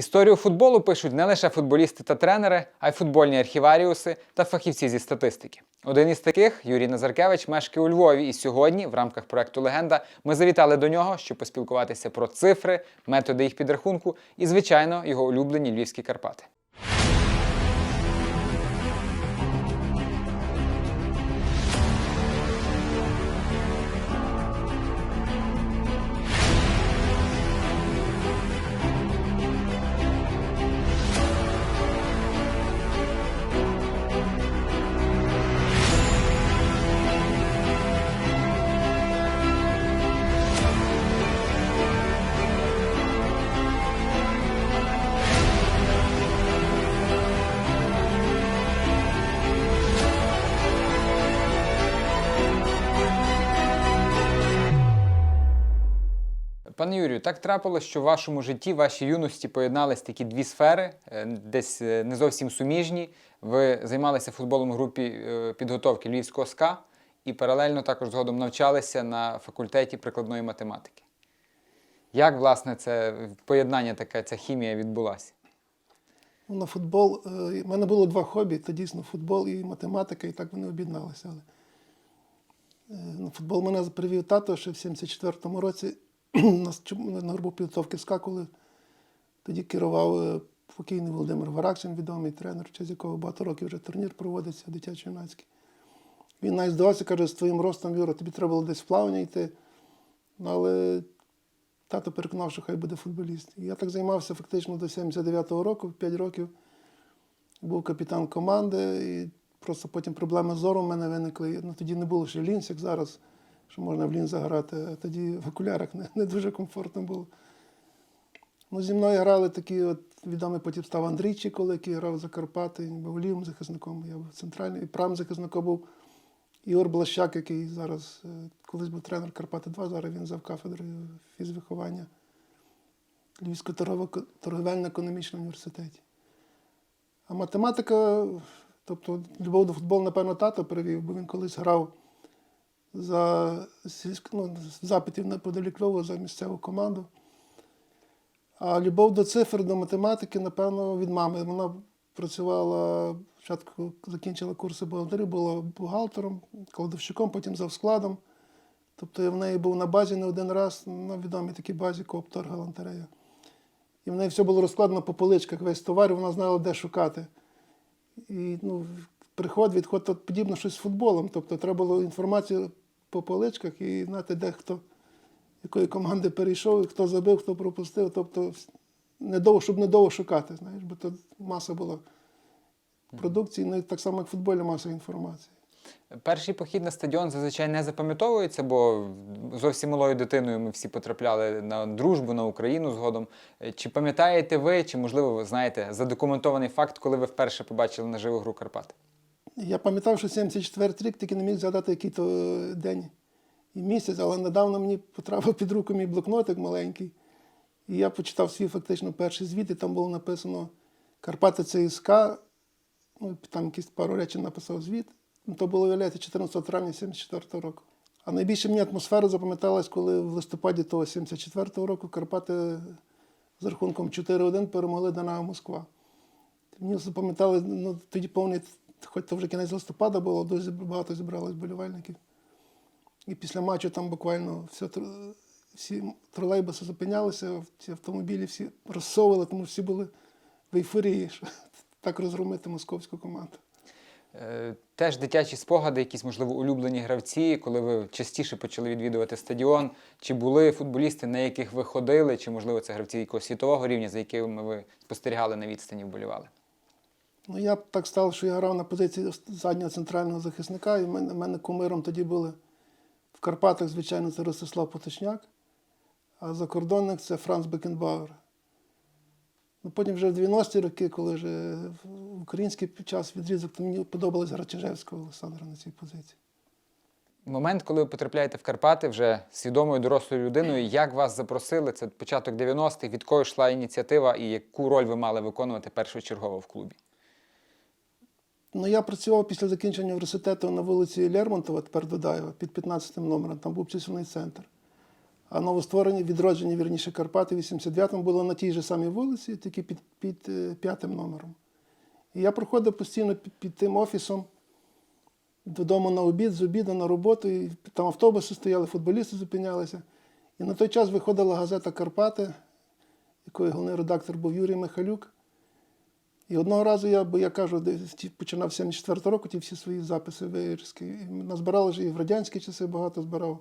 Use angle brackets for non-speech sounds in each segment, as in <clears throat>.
Історію футболу пишуть не лише футболісти та тренери, а й футбольні архіваріуси та фахівці зі статистики. Один із таких, Юрій Назаркевич, мешкає у Львові, і сьогодні, в рамках проекту Легенда, ми завітали до нього, щоб поспілкуватися про цифри, методи їх підрахунку і, звичайно, його улюблені львівські Карпати. Пане Юрію, так трапилось, що в вашому житті, в вашій юності поєднались такі дві сфери, е, десь е, не зовсім суміжні. Ви займалися футболом в групі е, підготовки Львівського СКА і паралельно також згодом навчалися на факультеті прикладної математики. Як, власне, це поєднання таке, ця хімія відбулася? Ну, На футбол. У мене було два хобі: це дійсно футбол і математика, і так вони об'єдналися. Але на футбол мене привів тато ще в 74-му році <clears throat> нас на групу підготовки СКА, коли тоді керував е, покійний Володимир Варакчин, відомий тренер, в честь якого багато років вже турнір проводиться дитячо-юнацький. Він навіть здавався, каже, з твоїм ростом, Юра, тобі треба було десь в плавання йти. Ну, але тато переконав, що хай буде футболіст. Я так займався фактично до 79-го року, 5 років. Був капітан команди, і просто потім проблеми з зором в мене виникли. Ну, тоді не було ще лінз, як зараз, що можна в лінзах грати, а тоді в окулярах не, не дуже комфортно було. Ну, зі мною грали такі, от відомий потім став Андрій Чікол, який грав за Карпати, він був лівим захисником, я був центральним, і правим захисником був Ігор Блащак, який зараз, е, колись був тренер Карпати 2, зараз він зав кафедрою фізвиховання Львівського торгово- торговельно-економічного університеті. А математика, тобто любов до футболу, напевно, тато привів, бо він колись грав за ну, запитів неподалік Львова за місцеву команду. А любов до цифр, до математики, напевно, від мами. Вона працювала, спочатку закінчила курси бухгалтерів, була бухгалтером, кладовщиком, потім завскладом. Тобто я в неї був на базі не один раз, на відомій такій базі Кооптор Галантерея. І в неї все було розкладено по поличках, весь товар, і вона знала, де шукати. І ну, приход, відход, то подібно щось з футболом. Тобто треба було інформацію по поличках і знати, де хто, якої команди перейшов, і хто забив, хто пропустив. Тобто не довго, щоб не довго шукати, знаєш, бо то маса була продукції, ну так само, як в футболі маса інформації. Перший похід на стадіон зазвичай не запам'ятовується, бо зовсім малою дитиною ми всі потрапляли на дружбу на Україну згодом. Чи пам'ятаєте ви, чи можливо ви знаєте задокументований факт, коли ви вперше побачили наживу гру Карпат? Я пам'ятав, що 74 рік, тільки не міг згадати, який то е, день і місяць, але недавно мені потрапив під руку мій блокнотик маленький. І я почитав свій фактично перший звіт, і там було написано Карпати ЦСК, ну, там якісь пару речень написав звіт. Ну, То було, виявляється, 14 травня 74 року. А найбільше мені атмосфера запам'яталась, коли в листопаді того 74-го року Карпати з рахунком 4-1 перемогли Динамо Москва. Мені запам'ятали, ну тоді повний, хоч то вже кінець листопада було, дуже багато зібралось болівальників. І після матчу там буквально все, всі тролейбуси зупинялися, ці автомобілі всі розсовували, тому всі були в ейфорії, що <laughs> так розгромити московську команду. Е, Теж дитячі спогади, якісь, можливо, улюблені гравці, коли ви частіше почали відвідувати стадіон. Чи були футболісти, на яких ви ходили, чи, можливо, це гравці якогось світового рівня, за якими ви спостерігали на відстані, вболівали? Ну, я так став, що я грав на позиції заднього центрального захисника, і в мене, в мене кумиром тоді були в Карпатах, звичайно, це Ростислав Поточняк, а закордонник це Франц Бекенбауер. Ну, потім вже в 90-ті роки, коли вже в український час відрізок, то мені подобалось Грачежевського Олександра на цій позиції. Момент, коли ви потрапляєте в Карпати вже свідомою дорослою людиною, як вас запросили, це початок 90-х, від кого йшла ініціатива і яку роль ви мали виконувати першочергово в клубі? Ну, я працював після закінчення університету на вулиці Лермонтова, тепер Додаєва, під 15 номером, там був чисельний центр. А новостворені, відроджені, вірніше, Карпати в 89-му було на тій же самій вулиці, тільки під, під е, п'ятим номером. І я проходив постійно під, під тим офісом додому на обід, з обіду на роботу. І там автобуси стояли, футболісти зупинялися. І на той час виходила газета Карпати, якої головний редактор був Юрій Михайлюк. І одного разу я, бо я кажу, починав з 74 року ті всі свої записи вирізки. Назбирали ж і в радянські часи багато збирав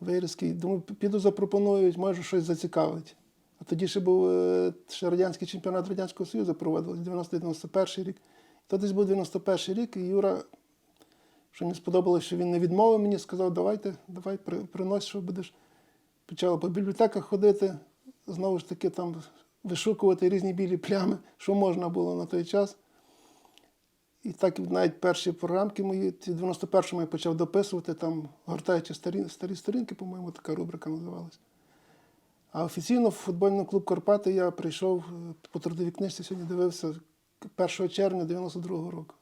вирізки. Думаю, піду запропоную, може щось зацікавить. А тоді ще був е, ще радянський чемпіонат Радянського Союзу проводили 90-91 рік. То десь був 91 рік, і Юра, що мені сподобалося, що він не відмовив мені, сказав, давайте, давай, при- принось, що будеш. Почала по бібліотеках ходити, знову ж таки там вишукувати різні білі плями, що можна було на той час. І так навіть перші програмки мої, в 91-му я почав дописувати, там, гортаючи старі, старі сторінки, по-моєму, така рубрика називалася. А офіційно в футбольний клуб Карпати я прийшов е, по трудовій книжці, сьогодні дивився 1 червня 92-го року.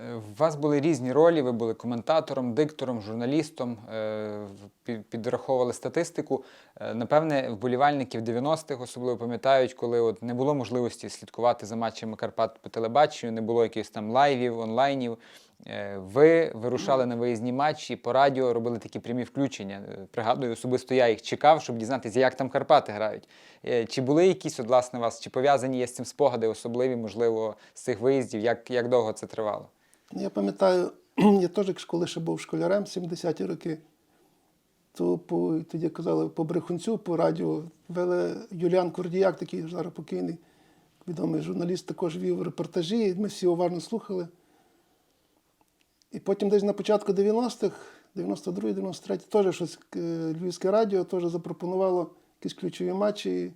Е, У вас були різні ролі, ви були коментатором, диктором, журналістом, е, підраховували статистику. Е, Напевне, вболівальники в 90-х особливо пам'ятають, коли от не було можливості слідкувати за матчами Карпат по телебаченню, не було якихось там лайвів, онлайнів. Е, Ви вирушали на виїзні матчі, по радіо робили такі прямі включення. Е, Пригадую, особисто я їх чекав, щоб дізнатися, як там Карпати грають. Е, Чи були якісь, от, власне, у вас, чи пов'язані є з цим спогади особливі, можливо, з цих виїздів? Як, як довго це тривало? Ну, Я пам'ятаю, <clears throat> я теж, коли ще був школярем 70-ті роки, то по, тоді казали по брехунцю, по радіо вели Юліан Курдіяк, такий зараз покійний, відомий журналіст, також вів репортажі, і ми всі уважно слухали. І потім десь на початку 90-х, 92-93, теж щось е, Львівське радіо теж запропонувало якісь ключові матчі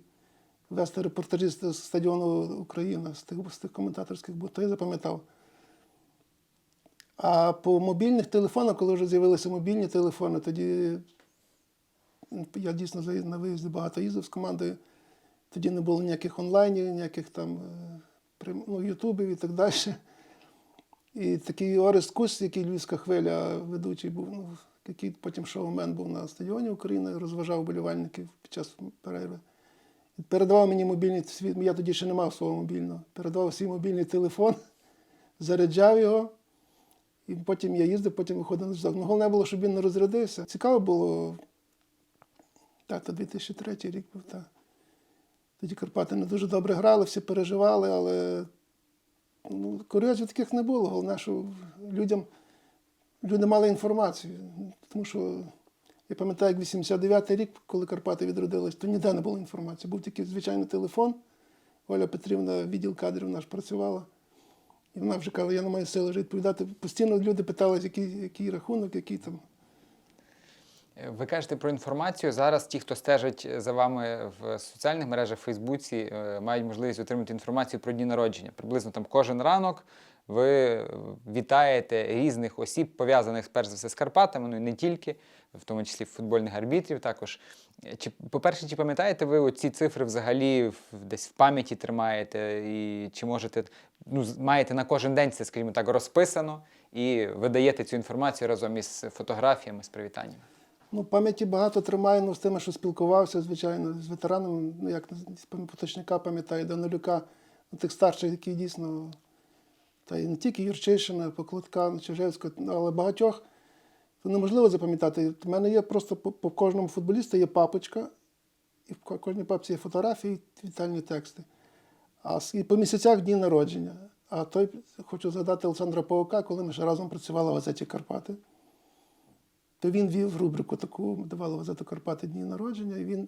вести репортажі з стадіону Україна, з тих, з тих коментаторських, бо то я запам'ятав. А по мобільних телефонах, коли вже з'явилися мобільні телефони, тоді я дійсно на виїзді багато їздив з командою. Тоді не було ніяких онлайнів, ніяких там е, ну, ютубів і так далі. І такий Орест Кусь, який львівська хвиля ведучий був, ну, який потім шоумен був на стадіоні України, розважав болівальників під час перерви. І передавав мені мобільний свій, я тоді ще не мав свого мобільного. Передавав свій мобільний телефон, заряджав його. І потім я їздив, потім виходив на зв'язок. Ну, головне було, щоб він не розрядився. Цікаво було. Так, то 2003 рік був, так. Тоді Карпати не дуже добре грали, всі переживали, але ну, курйозів таких не було. Головне, що людям, люди мали інформацію. Тому що я пам'ятаю, як 89-й рік, коли Карпати відродились, то ніде не було інформації. Був тільки звичайний телефон. Оля Петрівна, відділ кадрів наш працювала. І вона вже каже, я не маю сили відповідати. Постійно люди питали, який, який рахунок, який там. Е, Ви кажете про інформацію. Зараз ті, хто стежить за вами в соціальних мережах, в Фейсбуці, е, мають можливість отримати інформацію про дні народження. Приблизно там кожен ранок ви вітаєте різних осіб, пов'язаних перш за все з Карпатами, ну і не тільки, в тому числі футбольних арбітрів також. Е, Чи, по-перше, чи пам'ятаєте ви ці цифри взагалі десь в пам'яті тримаєте? І чи можете, ну, маєте на кожен день це, скажімо так, розписано і видаєте цю інформацію разом із фотографіями з привітанням? Ну, пам'яті багато тримаю, ну, з тими, що спілкувався, звичайно, з ветеранами, ну, як з Поточника пам'ятаю, Данилюка, ну, тих старших, які дійсно, та й не тільки Юрчишина, Поклотка, Чижевського, але багатьох. То неможливо запам'ятати. У мене є просто по, по кожному футболісту є папочка, і в кожній папці є фотографії, вітальні тексти. А і по місяцях дні народження. А той хочу згадати Олександра Паука, коли ми ще разом працювали в газеті Карпати то він вів рубрику таку, давали газету Карпати дні народження, і він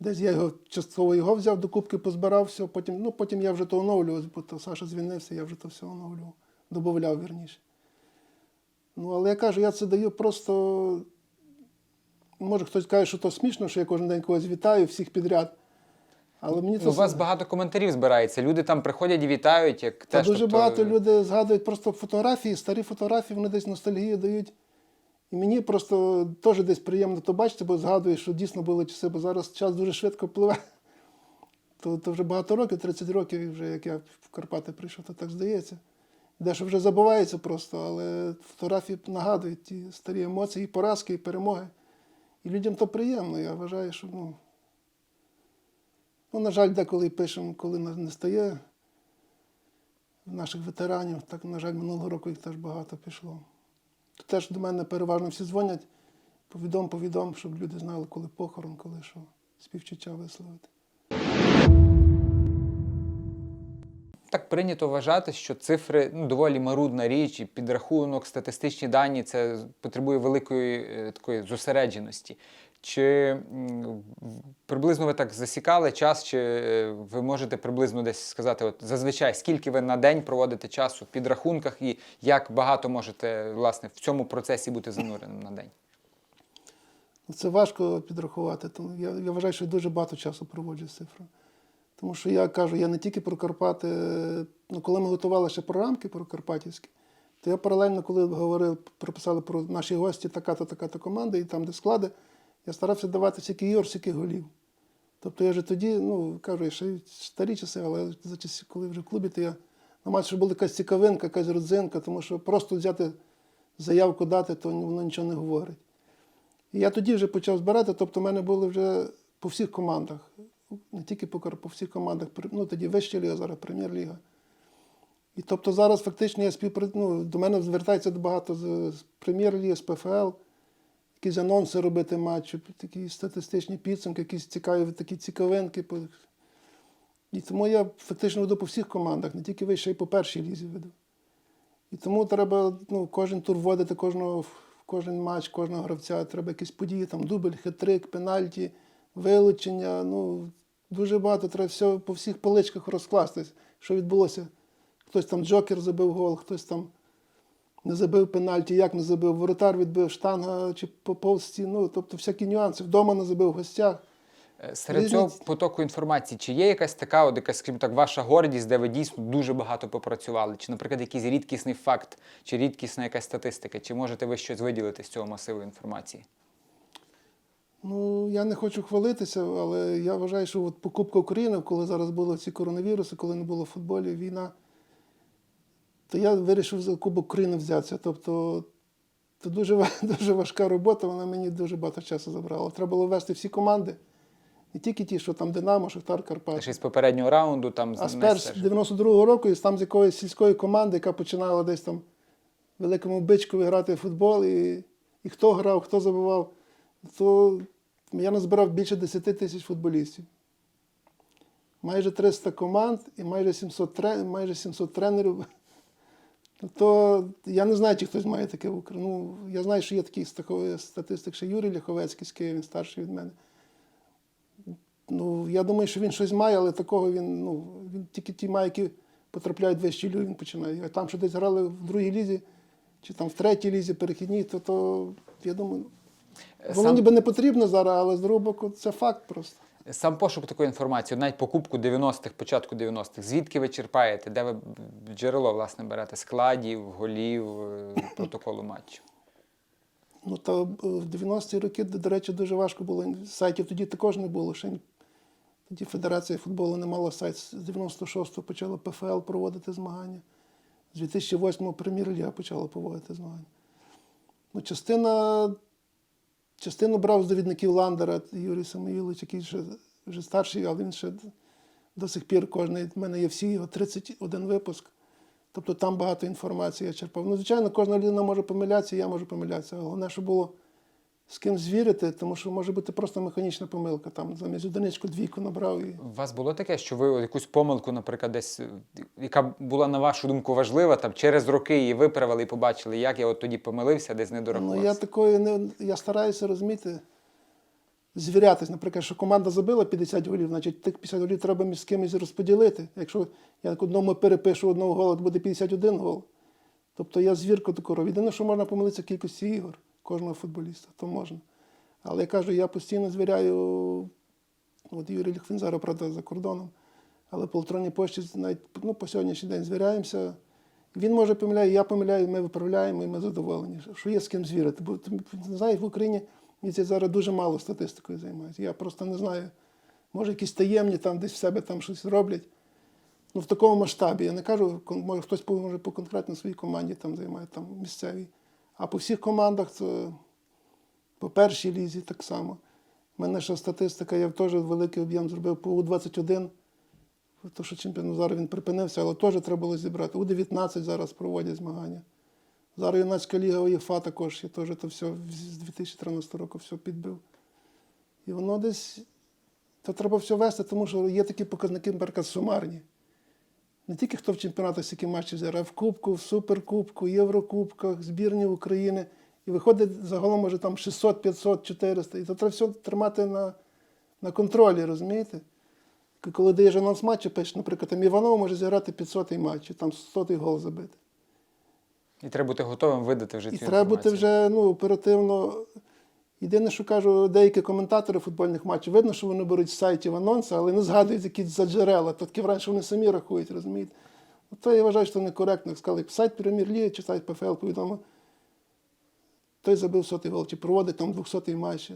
десь я його частково його взяв, до кубки позбирав все, потім, ну, потім я вже то оновлював, бо то Саша звільнився, я вже то все оновлював, додавав вірніше. Ну, але я кажу, я це даю просто. Може, хтось каже, що то смішно, що я кожен день когось вітаю, всіх підряд. Але мені це Ну, у вас багато коментарів збирається. Люди там приходять і вітають, як Та теж. дуже тобто, багато людей згадують просто фотографії, старі фотографії, вони десь ностальгію дають. І мені просто теж десь приємно то бачити, бо згадую, що дійсно були часи, бо зараз час дуже швидко пливе. <laughs> То, то вже багато років, 30 років, вже як я в Карпати прийшов, то так здається. Дещо вже забувається просто, але фотографії нагадують ті старі емоції, і поразки, і перемоги. І людям то приємно. Я вважаю, що ну, ну на жаль, деколи пишемо, коли не стає наших ветеранів, так, на жаль, минулого року їх теж багато пішло. То теж до мене переважно всі дзвонять, повідом, повідом, щоб люди знали, коли похорон, коли що, співчуття висловити. Так прийнято вважати, що цифри ну, доволі марудна річ, і підрахунок, статистичні дані це потребує великої е, такої зосередженості. Чи приблизно ви так засікали час, чи е, ви можете приблизно десь сказати, от зазвичай скільки ви на день проводите часу в підрахунках, і як багато можете власне в цьому процесі бути зануреним на день? Ну, Це важко підрахувати. Тому я, я вважаю, що дуже багато часу проводжу з цифрами. Тому що я кажу, я не тільки про Карпати. Ну, коли ми готували ще програмки про Карпатівські, то я паралельно, коли говорив, прописали про наші гості, така-то, така-то команда, і там, де склади, я старався давати стільки ігор, голів. Тобто я вже тоді, ну кажу, я ще старі часи, але за часи, коли вже в клубі, то я намагався, щоб була якась цікавинка, якась родзинка, тому що просто взяти заявку дати, то воно нічого не говорить. І я тоді вже почав збирати, тобто в мене були вже по всіх командах, не тільки по, по всіх командах, ну тоді вища ліга, зараз прем'єр-ліга. І тобто зараз фактично я співпра... ну, до мене звертається багато з, з прем'єр-ліги, з ПФЛ, якісь анонси робити матчів, такі статистичні підсумки, якісь цікаві такі цікавинки. І тому я фактично веду по всіх командах, не тільки вище, а й по першій лізі веду. І тому треба ну, кожен тур вводити кожного, кожен матч, кожного гравця. Треба якісь події, там дубль, хитрик, пенальті, вилучення. Ну, дуже багато треба все по всіх поличках розкластись, що відбулося. Хтось там Джокер забив гол, хтось там не забив пенальті, як не забив, воротар відбив штанга чи попов стіну. Тобто всякі нюанси. Вдома не забив в гостях. Е, Серед Різниць- цього потоку інформації, чи є якась така, от якась, скажімо так, ваша гордість, де ви дійсно дуже багато попрацювали? Чи, наприклад, якийсь рідкісний факт, чи рідкісна якась статистика? Чи можете ви щось виділити з цього масиву інформації? Ну, я не хочу хвалитися, але я вважаю, що от покупка України, коли зараз були ці коронавіруси, коли не було в футболі, війна, то я вирішив за Кубок України взятися. Тобто це дуже, <laughs> дуже важка робота, вона мені дуже багато часу забрала. Треба було вести всі команди, не тільки ті, що там Динамо, Шахтар, Карпат. Ще з попереднього раунду там А з- з не перш стежите? 92-го року, і там з якоїсь сільської команди, яка починала десь там в великому бичкові грати в футбол, і, і хто грав, хто забивав, то я назбирав більше 10 тисяч футболістів. Майже 300 команд і майже 700, майже 700 тренерів. То я не знаю, чи хтось має таке в Україні. Ну, я знаю, що є такий статистик, ще Юрій Ляховецький з Києва, він старший від мене. Ну, я думаю, що він щось має, але такого він, ну, він тільки ті має, які потрапляють в вищі лігу, він починає. А там, що десь грали в другій лізі, чи там в третій лізі перехідній, то, то я думаю, Е, воно сам- ніби не потрібно зараз, але з другого боку це факт просто. Сам пошук такої інформації, навіть покупку 90-х, початку 90-х, звідки ви черпаєте, де ви джерело власне берете складів, голів, е, протоколу матчу? Ну, то е, в 90-ті роки, до речі, дуже важко було. Сайтів тоді також не було. Ще тоді Федерація футболу не мала сайт. З 96-го почала ПФЛ проводити змагання. З 2008-го прем'єр-ліга почала проводити змагання. Ну, частина, частину брав з довідників Ландера Юрій Самоїлович, який ще, вже старший, але він ще до сих пір кожний. В мене є всі його 31 випуск. Тобто там багато інформації я черпав. Ну, звичайно, кожна людина може помилятися, я можу помилятися. Головне, щоб було з ким звірити, тому що може бути просто механічна помилка. Там замість одиничку двійку набрав і. У вас було таке, що ви якусь помилку, наприклад, десь, яка була на вашу думку важлива, там через роки її виправили і побачили, як я от тоді помилився, десь не Ну, я такої не я стараюся розуміти, звірятись. Наприклад, що команда забила 50 голів, значить тих 50 голів треба між з кимось розподілити. Якщо я одному перепишу одного гола, то буде 51 гол. Тобто я звірку таку роблю. Єдине, що можна помилитися в кількості ігор кожного футболіста, то можна. Але я кажу, я постійно звіряю, от Юрій Ліхвін зараз, правда, за кордоном, але по електронній пошті навіть ну, по сьогоднішній день звіряємося. Він може помиляє, я помиляю, ми виправляємо і ми задоволені, що є з ким звірити. Бо не знаєш, в Україні це зараз дуже мало статистикою займаюся. Я просто не знаю. Може, якісь таємні там десь в себе там щось роблять. Ну, в такому масштабі. Я не кажу, може хтось може по конкретно своїй команді там займає там місцевій. А по всіх командах це по першій лізі так само. У мене ще статистика, я теж великий об'єм зробив по У-21. То, що чемпіонат зараз він припинився, але теж треба було зібрати. У-19 зараз проводять змагання. Зараз юнацька ліга УЄФА також, я теж то все з 2013 року все підбив. І воно десь, то треба все вести, тому що є такі показники, наприклад, сумарні. Не тільки хто в чемпіонатах скільки матчів зіграв, а в Кубку, в Суперкубку, Єврокубках, збірні України. І виходить загалом може там 600, 500, 400. І то треба все тримати на, на контролі, розумієте? Коли даєш анонс матчу, пишеш, наприклад, там Іванов може зіграти 500-й матч, і там 100-й гол забити. І треба бути готовим видати вже І цю треба бути вже ну, оперативно. Єдине, що кажу, деякі коментатори футбольних матчів, видно, що вони беруть з сайтів анонси, але не згадують якісь за джерела. Такі вранці вони самі рахують, розумієте? То я вважаю, що некоректно. Як Сказали, сайт Прем'єр-ліги чи сайт ПФЛ повідомо. Той забив сотий гол, чи проводить там 200-й матч.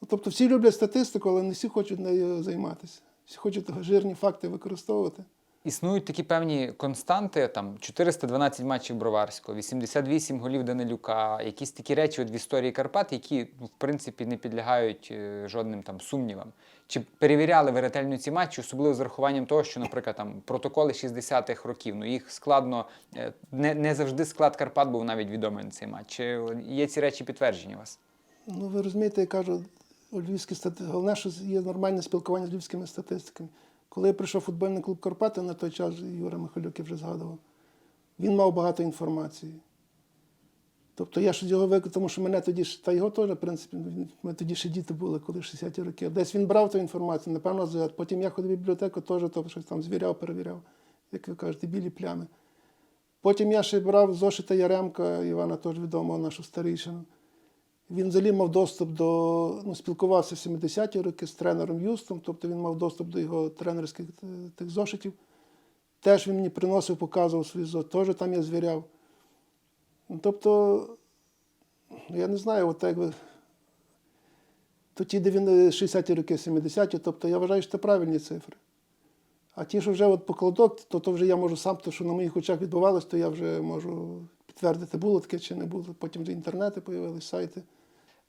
Ну, тобто всі люблять статистику, але не всі хочуть нею займатися. Всі хочуть жирні факти використовувати. Існують такі певні константи, там 412 матчів Броварського, 88 голів Данилюка, якісь такі речі от в історії Карпат, які ну, в принципі не підлягають е, жодним там сумнівам. Чи перевіряли ви ретельно ці матчі, особливо з урахуванням того, що, наприклад, там протоколи 60-х років, ну їх складно, е, не, не завжди склад Карпат був навіть відомий на цей матч. Чи є ці речі підтверджені у вас? Ну, ви розумієте, я кажу, у львівській стати... головне, що є нормальне спілкування з львівськими статистиками. Коли я прийшов в футбольний клуб Карпати на той час, Юра Михайлюк я вже згадував, він мав багато інформації. Тобто я ж його викликав, тому що мене тоді ж, та його теж, в принципі, ми тоді ще діти були, коли 60-ті роки. Десь він брав ту інформацію, напевно, з- потім я ходив в бібліотеку, теж то щось там звіряв, перевіряв, як ви кажете, білі плями. Потім я ще брав зошита Яремка, Івана теж відомого, нашу старішину. Він взагалі мав доступ до, ну, спілкувався в 70-ті роки з тренером Юстом, тобто він мав доступ до його тренерських е, тих зошитів. Теж він мені приносив, показував свій зошит, теж там я звіряв. Ну, Тобто, ну, я не знаю, от як ви. То ті 60-ті роки, 70-ті, тобто я вважаю, що це правильні цифри. А ті, що вже от покладок, то, то вже я можу сам, то, що на моїх очах відбувалося, то я вже можу підтвердити, було таке чи не було. Потім інтернети з'явилися, сайти.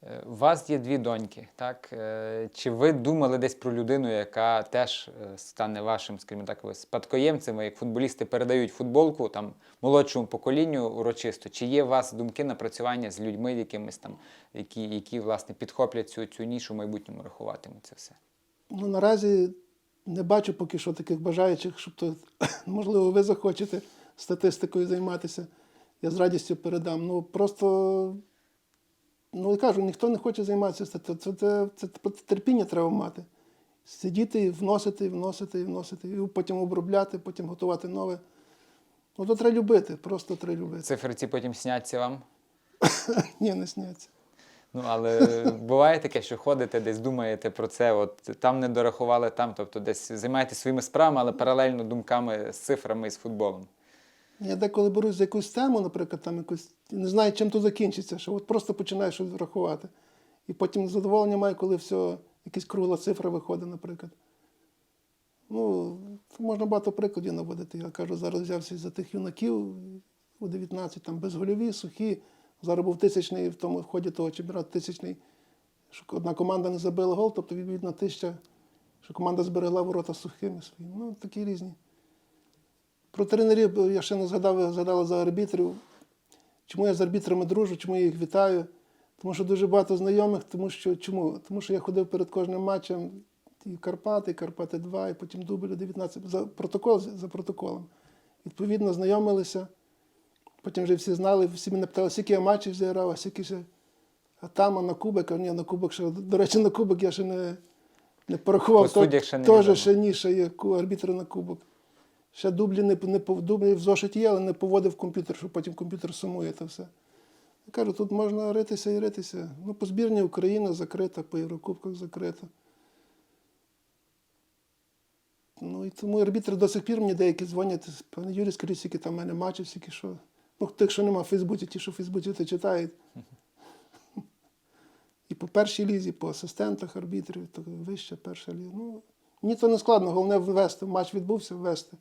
Е, У вас є дві доньки, так? Е, Чи ви думали десь про людину, яка теж е, стане вашим, скажімо так, спадкоємцем, як футболісти передають футболку там молодшому поколінню урочисто? Чи є у вас думки напрацювання з людьми якимись там, які, які власне підхоплять цю, цю нішу в майбутньому рахуватимуть це все? Ну, наразі не бачу поки що таких бажаючих, щоб то, <coughs> можливо, ви захочете статистикою займатися. Я з радістю передам. Ну просто, ну я кажу, ніхто не хоче займатися. Це, це, це, це терпіння треба мати. Сидіти і вносити, і вносити, і вносити, і потім обробляти, потім готувати нове. Ну, то треба любити, просто треба любити. Цифри ці потім сняться вам? <laughs> Ні, не сняться. Ну, але буває таке, що ходите десь, думаєте про це, от там не дорахували там, тобто десь займаєтесь своїми справами, але паралельно думками з цифрами і з футболом. Я деколи берусь за якусь тему, наприклад, там якусь, не знаю, чим то закінчиться, що от просто починаєш щось рахувати. І потім задоволення маю, коли все, якась кругла цифра виходить, наприклад. Ну, можна багато прикладів наводити. Я кажу, зараз взявся за тих юнаків у 19, там безгольові, сухі. Зараз був тисячний в тому в ході того чемпіонату тисячний, що одна команда не забила гол, тобто відповідно тисяча, що команда зберегла ворота сухими своїми. Ну, такі різні. Про тренерів я ще не згадав, ви згадали за арбітрів. Чому я з арбітрами дружу, чому я їх вітаю? Тому що дуже багато знайомих, тому що чому? Тому що я ходив перед кожним матчем і Карпати, і Карпати 2, і потім дубль 19 за протокол за протоколом. Відповідно, знайомилися. Потім вже всі знали, всі мене питали, скільки я матчів зіграв, а скільки ще. А там, а на кубок, а ні, на кубок ще. До речі, на кубок я ще не, не порахував. Теж ще ні, ще є арбітри на кубок. Ще дублі не, не дублі в зошиті є, але не поводив комп'ютер, що потім комп'ютер сумує це все. Я кажу, тут можна ритися і ритися. Ну, по збірні Україна закрита, по Єврокубках закрита. Ну і тому арбітри до сих пір мені деякі дзвонять, пане Юрій, скажіть, скільки там в мене матчів, скільки що. Ну, тих, що нема в Фейсбуці, ті, що в Фейсбуці то читають. І по першій лізі, по асистентах арбітрів, то вища перша ліза. Ну, мені це не складно, головне ввести. Матч відбувся, ввести.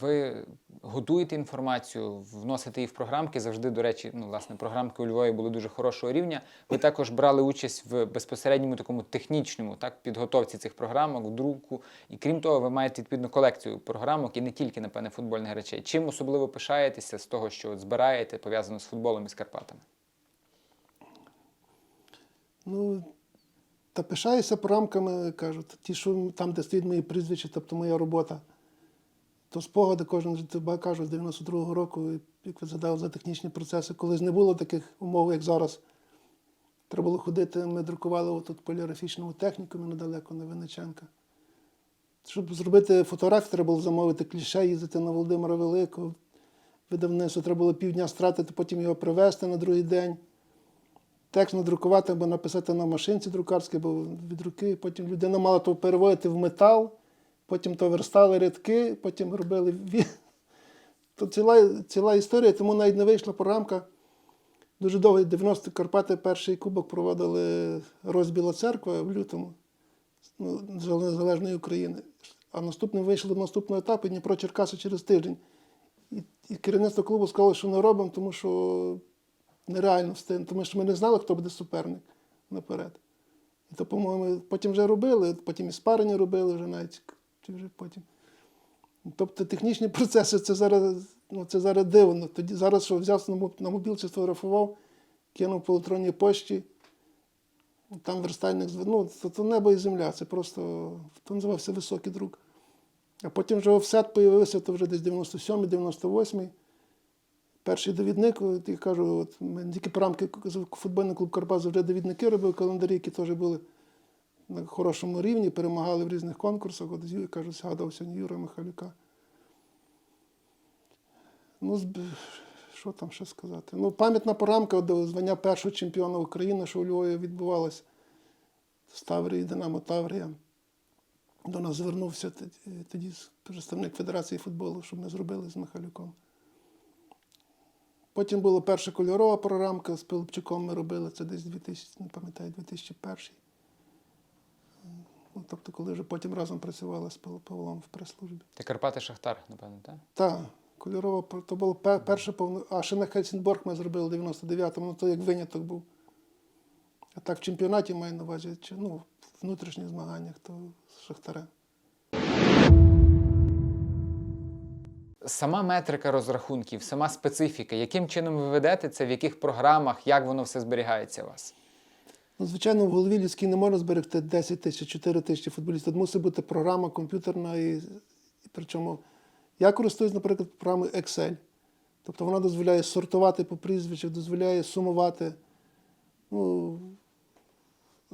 Ви готуєте інформацію, вносите її в програмки. Завжди, до речі, ну, власне, програмки у Львові були дуже хорошого рівня. Ви також брали участь в безпосередньому такому технічному так, підготовці цих програмок, друку. І крім того, ви маєте відповідну колекцію програмок і не тільки, напевне, футбольних речей. Чим особливо пишаєтеся з того, що от збираєте, пов'язано з футболом і з Карпатами? Ну, та пишаюся програмками, кажуть, ті, що там, де стоїть мої прізвища, тобто моя робота. То спогади кожен ж тебе кажу, з 92-го року, як ви згадали за технічні процеси, колись не було таких умов, як зараз. Треба було ходити, ми друкували отут в поліграфічному технікумі недалеко на Винниченка. Щоб зробити фотографію, треба було замовити кліше, їздити на Володимира Великого. Видавництво треба було півдня стратити, потім його привезти на другий день. Текст надрукувати або написати на машинці друкарській, або від руки. Потім людина мала то переводити в метал, потім то верстали рядки, потім робили. То ціла, ціла історія, тому навіть не вийшла програмка. Дуже довго, 90 Карпати перший кубок проводили розбіла церква в лютому ну, Незалежної України. А наступним вийшли до наступного етапу Дніпро Черкаси через тиждень. І, і керівництво клубу сказало, що не робимо, тому що нереально встигнути, тому що ми не знали, хто буде суперник наперед. І то, по-моєму, потім вже робили, потім і спарення робили вже навіть, чи вже потім. Тобто технічні процеси це зараз, ну, це зараз дивно. Тоді зараз, що взяв на мобілці, сфотографував, кинув по електронній пошті, там верстальник зв- ну, то, то небо і земля, це просто то називався високий друк. А потім вже офсет появився, то вже десь 97-й, 98-й. Перший довідник, от я кажу, от тільки програмки футбольний клуб Карпат завжди довідники робив, календарі, які теж були на хорошому рівні, перемагали в різних конкурсах. От Ю- кажу, згадав сьогодні Юра Михайлюка. Ну, що там ще сказати? Ну, пам'ятна порамка до звання першого чемпіона України, що у Львові відбувалося з Таврії, Динамо Таврія. До нас звернувся тоді, представник Федерації футболу, щоб ми зробили з Михайлюком. Потім була перша кольорова програмка з Пилипчуком ми робили, це десь 2000, не пам'ятаю, 2001. Ну, тобто, коли вже потім разом працювали з Павлом- в прес-службі. Це Карпати Шахтар, напевно, так? Так, кольорова то було перше повно. А ще на Хельсінборг ми зробили в 99-му, ну то як виняток був. А так в чемпіонаті маю на увазі, чи ну, в внутрішніх змаганнях, то з Шахтарем. Сама метрика розрахунків, сама специфіка, яким чином ви ведете це, в яких програмах, як воно все зберігається у вас? Ну, звичайно, в голові людській не можна зберегти 10 тисяч, 4 тисячі футболістів. Тут мусить бути програма комп'ютерна. І, і причому я користуюсь, наприклад, програмою Excel. Тобто вона дозволяє сортувати по прізвищах, дозволяє сумувати. Ну,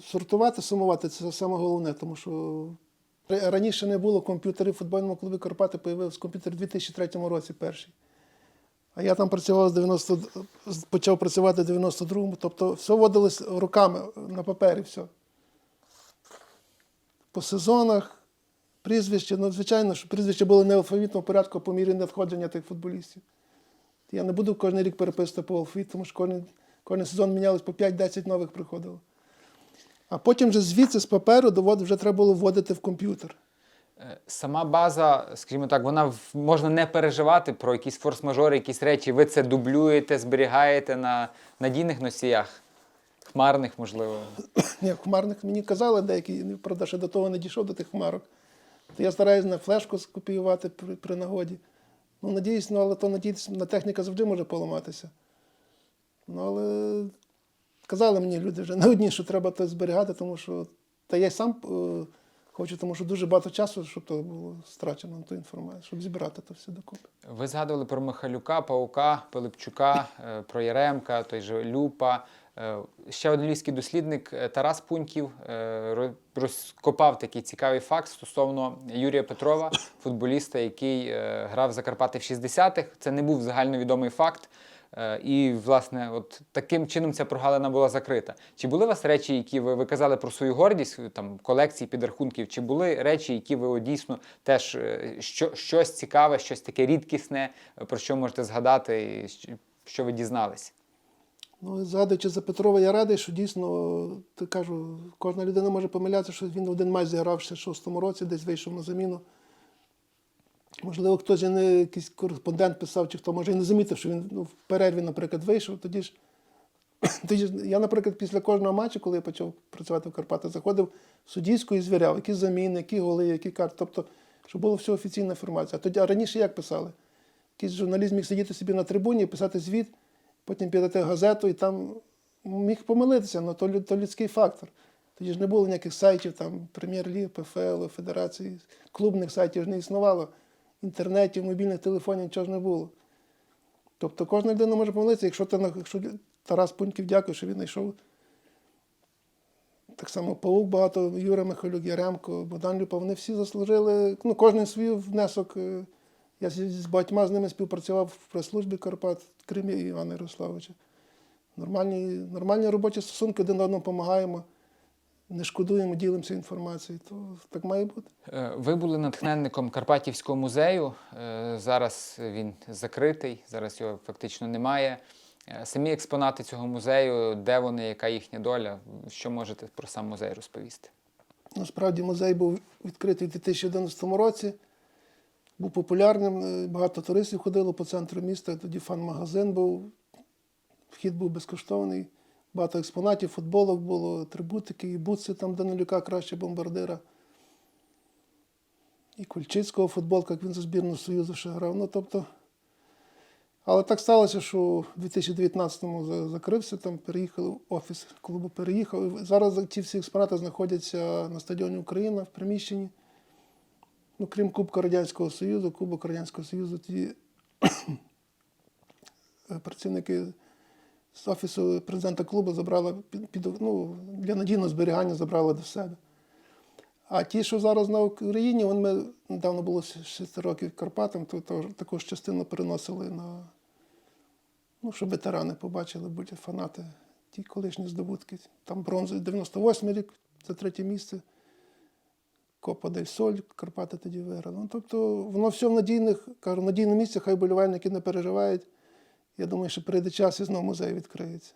сортувати, сумувати це саме головне, тому що раніше не було комп'ютерів в футбольному клубі Карпати, появився комп'ютер у 2003 році перший. А я там працював з 90, почав працювати в 92-му, тобто все вводилось руками на папері, все. По сезонах, прізвище, ну, звичайно, що прізвища були не в алфавітному порядку по мірі надходження тих футболістів. Я не буду кожен рік переписувати по алфавіту, тому що кожен, кожен сезон мінялось по 5-10 нових приходило. А потім вже звідси з паперу вже треба було вводити в комп'ютер. Сама база, скажімо так, вона можна не переживати про якісь форс-мажори, якісь речі. Ви це дублюєте, зберігаєте на надійних носіях, хмарних, можливо. <coughs> Ні, хмарних мені казали деякі, правда, ще до того не дійшов до тих хмарок. То я стараюся на флешку скопіювати при, при нагоді. Ну, надіюсь, ну, але то надіюсь, на техніка завжди може поламатися. Ну, але казали мені люди вже не одні, що треба це зберігати, тому що. Та я сам е, хочу, тому що дуже багато часу, щоб то було страчено ту інформацію, щоб зібрати це все докупи. Ви згадували про Михайлюка, Паука, Пилипчука, е, про Яремка, той же Люпа. Е, Ще один львівський дослідник е, Тарас Пуньків розкопав такий цікавий факт стосовно Юрія Петрова, футболіста, який грав за Карпати в 60-х. Це не був загальновідомий факт. Е, І, власне, от таким чином ця прогалина була закрита. Чи були у вас речі, які ви, ви казали про свою гордість, там колекції підрахунків? Чи були речі, які ви от, дійсно теж е, що, щось цікаве, щось таке рідкісне, е, про що можете згадати, і що ви дізналися? Ну, згадуючи за Петрова, я радий, що дійсно, ти кажу, кожна людина може помилятися, що він один матч зіграв в 66-му році, десь вийшов на заміну. Можливо, хтось не якийсь кореспондент писав, чи хто може і не замітив, що він ну, в перерві, наприклад, вийшов. Тоді ж, <clears throat> тоді ж я, наприклад, після кожного матчу, коли я почав працювати в Карпатах, заходив в суддівську і звіряв, які заміни, які голи, які карти. Тобто, щоб була все офіційна інформація. А тоді а раніше як писали? Якийсь журналіст міг сидіти собі на трибуні, писати звіт, потім підати газету і там міг помилитися, але то, то людський фактор. Тоді ж не було ніяких сайтів, там прем'єр-ліг, ПФЛ, Федерації, клубних сайтів ж не існувало, інтернетів, мобільних телефонів, нічого ж не було. Тобто кожна людина може помилитися, якщо, ти, якщо Тарас Пуньків дякую, що він знайшов. Так само Паук багато, Юра Михайлюк, Яремко, Богдан Люпа, вони всі заслужили, ну, кожен свій внесок. е, Я з- багатьма з ними співпрацював в прес-службі Карпат, Кримі Івана Ярославовича. Нормальні, нормальні робочі стосунки, один одному допомагаємо, не шкодуємо, ділимося інформацією. То так має бути. Е, Ви були натхненником Карпатівського музею. Е, Зараз він закритий, зараз його фактично немає. Е, Самі експонати цього музею, де вони, яка їхня доля? Що можете про сам музей розповісти? Насправді музей був відкритий у 2011 році. Був популярним, багато туристів ходило по центру міста. Тоді фан-магазин був, вхід був безкоштовний, багато експонатів, футболок було, атрибутики, і бутси там Данилюка, краще бомбардира. І Кульчицького футболка, як він за збірну Союзу ще грав. Ну, тобто, але так сталося, що у 2019-му закрився, там переїхали, офіс клубу переїхав. І зараз ці всі експонати знаходяться на стадіоні Україна в приміщенні. Ну, крім Кубка Радянського Союзу, Кубок Радянського Союзу, тоді <coughs> е, працівники з офісу президента клубу забрали під, ну, для надійного зберігання забрали до себе. А ті, що зараз на Україні, вон ми недавно було 6 років Карпатам, то, також частину переносили на. Ну, щоб ветерани побачили, будь фанати, ті колишні здобутки. Там бронзовий 98 рік, це третє місце. Копа дель Соль, Карпати тоді виграли. Ну, тобто воно все в надійних, кажу, в надійному місці, хай болівальники не переживають. Я думаю, що прийде час і знову музей відкриється.